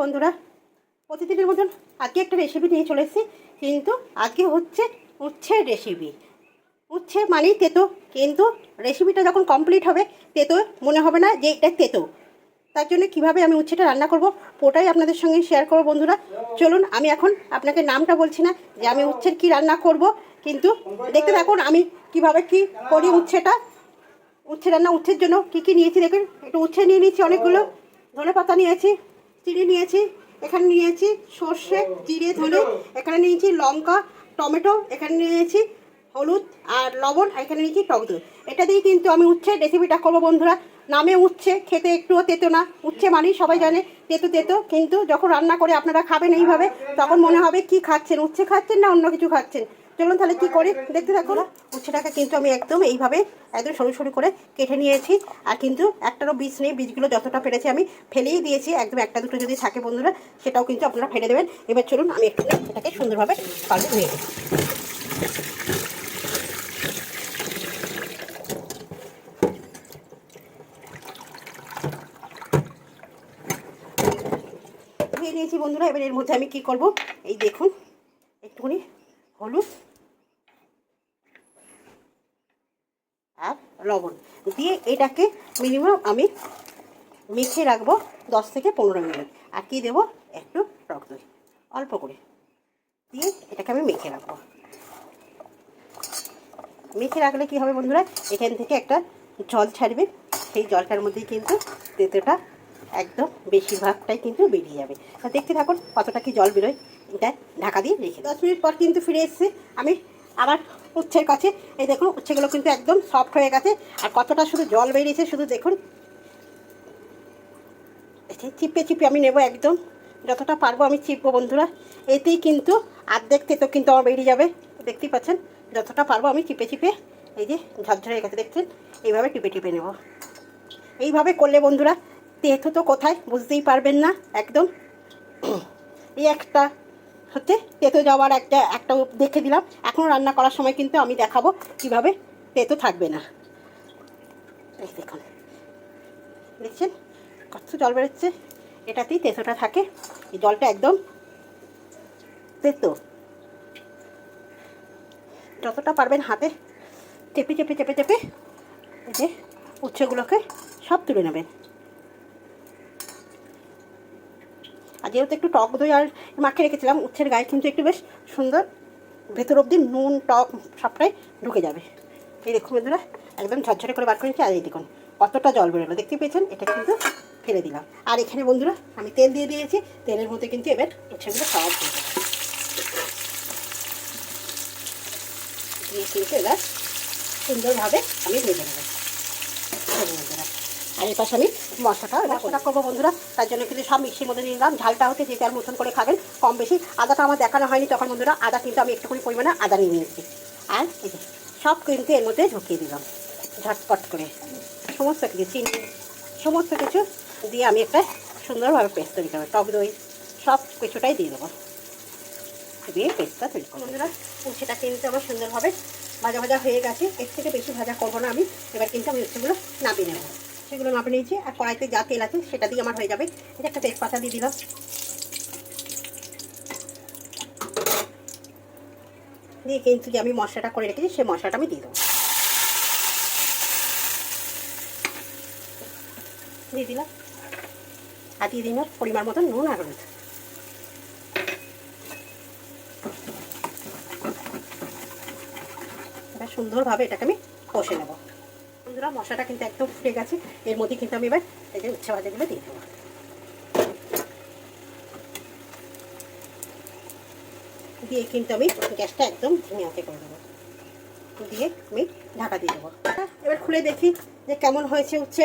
বন্ধুরা, প্রতিদিনের মতন আজকে একটা রেসিপি নিয়ে চলে এসেছি। কিন্তু আজকে হচ্ছে উচ্ছের রেসিপি উচ্ছে মানেই তেতো, কিন্তু রেসিপিটা যখন কমপ্লিট হবে, তেতো মনে হবে না যে এটা তেতো। তার জন্য কীভাবে আমি উচ্ছেটা রান্না করব ওটাই আপনাদের সঙ্গে শেয়ার করব বন্ধুরা। চলুন, আমি এখন আপনাকে নামটা বলছি না যে আমি উচ্ছের কি রান্না করব, কিন্তু দেখতে থাকুন আমি কীভাবে কি করি উচ্ছেটা। উচ্ছে রান্না উচ্ছের জন্য কী কী নিয়েছি দেখুন, একটু উচ্ছে নিয়ে নিয়েছি অনেকগুলো ধনে পাতা নিয়েছি চিনি নিয়েছি, এখানে নিয়েছি সর্ষে, জিরে, ধনে, এখানে নিয়েছি লঙ্কা, টমেটো, এখানে নিয়েছি হলুদ আর লবণ, আর এখানে নিয়েছি টক দই। এটা দিয়ে কিন্তু আমি উচ্ছে রেসিপিটা করব বন্ধুরা। নামে উচ্ছে, খেতে একটুও তেতো না। উচ্ছে মানেই সবাই জানে, তেতো তেতো। কিন্তু যখন রান্না করে আপনারা খাবেন এইভাবে, তখন মনে হবে কি খাচ্ছেন, উচ্ছে খাচ্ছেন না অন্য কিছু খাচ্ছেন? চলুন তাহলে কি করি? দেখতে থাকুন। উচ্ছেটাকে কিন্তু আমি একদম এইভাবে একদম সরু সরু করে কেটে নিয়েছি। আর কিন্তু একটারও বীজ নেই, বীজগুলো যতটা পেরেছি আমি ফেলেই দিয়েছি। একদম একটা দুটো যদি থাকে বন্ধুরা, সেটাও কিন্তু আপনারা ফেলে দেবেন। এবার চলুন আমি একটু এটাকে সুন্দরভাবে পাল্টে দিই ধুয়ে নিয়েছি বন্ধুরা, এবার এর মধ্যে আমি কি করব? এই দেখুন, একটুখানি হলুদ আর লবণ। দিয়ে এটাকে মিনিমাম আমি মেখে রাখব দশ থেকে পনেরো মিনিট। আর কি দেবো? একটু টক দই। অল্প করে। দিয়ে এটাকে আমি মেখে রাখব। মেখে রাখলে কি হবে বন্ধুরা? এখান থেকে একটা জল ছাড়বে। সেই জলটার মধ্যেই কিন্তু তেঁতোটা একদম বেশিরভাগটাই কিন্তু বেরিয়ে যাবে। দেখতে থাকুন কতটা কি জল বেরোয়। এটা ঢাকা দিয়ে রেখে দশ মিনিট পর কিন্তু ফিরে এসেছে। আমি আবার উচ্ছের কাছে, এই দেখুন, উচ্ছেগুলো কিন্তু একদম সফট হয়ে গেছে। আর কতটা শুধু জল বেরিয়েছে, শুধু দেখুন। চিপে চিপে আমি নেব একদম। যতটা পারব আমি চিপবো, বন্ধুরা। এতেই কিন্তু আর্ধেক তেতো কিন্তু আমার বেরিয়ে যাবে। দেখতেই পাচ্ছেন? যতটা পারব আমি চিপে চিপে, এই যে ঝরঝরে হয়ে গেছে, দেখছেন? এইভাবে টিপে টিপে নেব। এইভাবে করলে, বন্ধুরা, তেতো তো কোথায়? বুঝতেই পারবেন না, একদম। এই একটা হচ্ছে তেতো যাওয়ার একটা একটা দেখে দিলাম। এখন রান্না করার সময় কিন্তু আমি দেখাবো কীভাবে তেতো থাকবে না। দেখুন। দেখছেন? কত জল বেরোচ্ছে। এটাতেই তেতোটা থাকে। এই জলটা একদম তেতো। যতটা পারবেন হাতে চেপে চেপে চেপে চেপে এই যে উচ্ছেগুলোকে সব তুলে নেবেন আর যেহেতু একটু টক দই আর মাখিয়ে রেখেছিলাম, উচ্ছের গায়ে কিন্তু একটু বেশ সুন্দর। ভেতর অবধি নুন, টক সবটাই ঢুকে যাবে। এই দেখুন বন্ধুরা, একদম ঝরঝরে করে বার করে নিচ্ছি, আর এই দেখুন কতটা জল বেরোলো। দেখতে পেয়েছেন? এটা কিন্তু ফেলে দিলাম। আর এখানে বন্ধুরা, আমি তেল দিয়ে দিয়েছি, তেলের মধ্যে কিন্তু এবার উচ্ছেগুলো খাওয়া দিয়ে দিয়ে কিন্তু এবার সুন্দরভাবে আমি ভেজে নেব। আর এই পাশে আমি মশলাটা মশলাটা করব বন্ধুরা। তার জন্য কিন্তু সব মিক্সির মধ্যে দিলাম ঝালটা হচ্ছে যে যার মতন করে খাবেন, কম বেশি। আদাটা আমার দেখানো হয়নি তখন বন্ধুরা। আদা কিন্তু আমি একটুখানি পরিমাণে আদা নিয়ে নিয়েছি। আর সব কিন্তু এর মধ্যে ঢুকিয়ে দিলাম। ঝটপট করে। সমস্ত কিছু, চিনি, সমস্ত কিছু দিয়ে আমি একটা সুন্দরভাবে পেস্ট তৈরি করব। টক দই, সব কিছুটাই দিয়ে দেবো। দিয়ে পেস্টটা তৈরি করব। বন্ধুরা উচ্ছেটা কিন্তু আমার সুন্দরভাবে ভাজা ভাজা হয়ে গেছে। এর থেকে বেশি ভাজা করব না আমি। এবার কিন্তু আমি উচ্ছেগুলো নামিয়ে নেব। সেগুলো নামিয়ে নিয়েছি, আর কড়াইতে যা তেল আছে সেটা দিয়ে আমার হয়ে যাবে। এটা একটা তেজপাতা দিয়ে দিলাম। দিয়ে কিন্তু যে আমি মশলাটা করে রেখেছি, সেই মশলাটা আমি দিয়ে দেবো। দিয়ে দিলাম। আর দিয়ে দিলাম পরিমাণ মতো নুন আর হলুদ। সুন্দরভাবে এটাকে আমি কষে নেব। বন্ধুরা, মশলাটা কিন্তু একদম ফুটে গেছে। এর মধ্যে কিন্তু আমি এবার এই যে উচ্ছে ভাজাগুলো দিয়ে দেবো। দিয়ে কিন্তু আমি গ্যাসটা একদম ধিমে আঁচে করে দেবো। দিয়ে আমি ঢাকা দিয়ে দেবো। এবার খুলে দেখি যে কেমন হয়েছে উচ্ছে।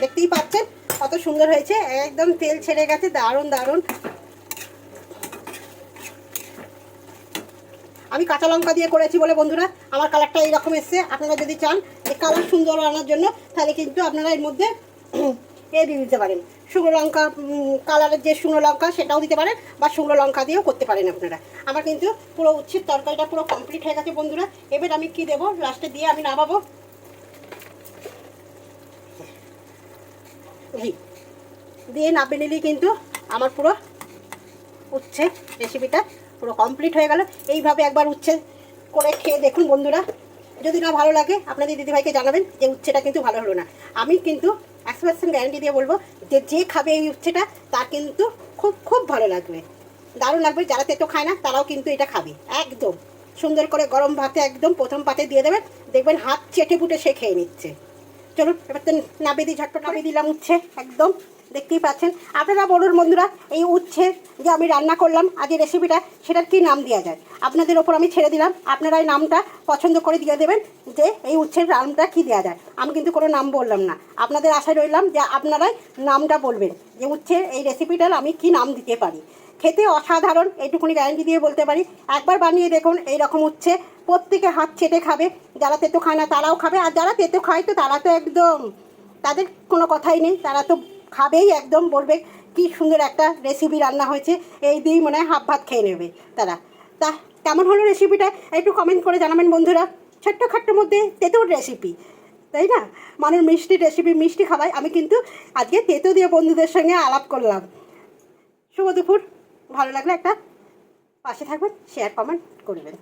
দেখতেই পাচ্ছেন কত সুন্দর হয়েছে। একদম তেল ছেড়ে গেছে, দারুণ দারুণ। আমি কাঁচা লঙ্কা দিয়ে করেছি বলে বন্ধুরা, আমার কালারটা এইরকম এসছে। আপনারা যদি চান যে কালার সুন্দর আনার জন্য, তাহলে কিন্তু আপনারা এর মধ্যে এ দিয়ে দিতে পারেন। শুকনো লঙ্কা কালারের যে শুকনো লঙ্কা, সেটাও দিতে পারেন বা শুকনো লঙ্কা দিয়েও করতে পারেন আপনারা। আমার কিন্তু পুরো উচ্ছের তরকারিটা পুরো কমপ্লিট হয়ে গেছে বন্ধুরা। এবার আমি কি দেবো? লাস্টে দিয়ে আমি নামাবো। ঘি দিয়ে নামিয়ে নিলেই কিন্তু আমার পুরো উচ্ছে রেসিপিটা পুরো কমপ্লিট হয়ে গেল। এইভাবে একবার উচ্ছে করে খেয়ে দেখুন বন্ধুরা। যদি না ভালো লাগে, আপনাদের দিদিভাইকে জানাবেন যে উচ্ছেটা কিন্তু ভালো হলো না। আমি কিন্তু একশো পার্সেন্ট গ্যারান্টি দিয়ে বলব যে যে খাবে এই উচ্ছেটা, তার কিন্তু খুব খুব ভালো লাগবে। দারুণ লাগবে, যারা তেতো খায় না, তারাও কিন্তু এটা খাবে। একদম। সুন্দর করে গরম ভাতে, একদম প্রথম পাতে দিয়ে দেবেন। দেখবেন হাত চেটে পুটে সে খেয়ে নিচ্ছে। চলুন, এবার তো নাবিয়ে দিই, ঝটপট নাবিয়ে দিলাম উচ্ছে, একদম। দেখতেই পাচ্ছেন। আপনারা বলুন বন্ধুরা, এই উচ্ছে যে আমি রান্না করলাম আজ এই রেসিপিটা সেটার কি নাম দেওয়া যায়? আপনাদের ওপর আমি ছেড়ে দিলাম, আপনারা এই নামটা পছন্দ করে দিয়ে দেবেন যে এই উচ্ছের নামটা কি দেওয়া যায়। আমি কিন্তু কোনো নাম বললাম না। আপনাদের আশায় রইলাম যে আপনারাই নামটা বলবেন যে উচ্ছের এই রেসিপিটার আমি কি নাম দিতে পারি। খেতে অসাধারণ, এইটুকুনি গ্যারান্টি দিয়ে বলতে পারি। একবার বানিয়ে দেখুন এই রকম উচ্ছে প্রত্যেকে হাত চেটে খাবে, যারা তেতো খায় না তারাও খাবে, আর যারা তেতো খায় তো তারা তো একদম, তাদের কোনো কথাই নেই, তারা তো খাবেই একদম বলবে কি সুন্দর একটা রেসিপি রান্না হয়েছে, এই দিয়েই মনে হয় হাফ ভাত খেয়ে নেবে তারা। তা কেমন হলো রেসিপিটা একটু কমেন্ট করে জানাবেন বন্ধুরা। ছোট্ট খাট্টোর মধ্যে তেতোর রেসিপি তাই না? মানুষ মিষ্টি রেসিপি মিষ্টি খাওয়াই আমি কিন্তু আজকে তেতো দিয়ে বন্ধুদের সঙ্গে আলাপ করলাম। শুভ দুপুর। ভালো লাগলে একটা পাশে থাকবেন শেয়ার কমেন্ট করবেন।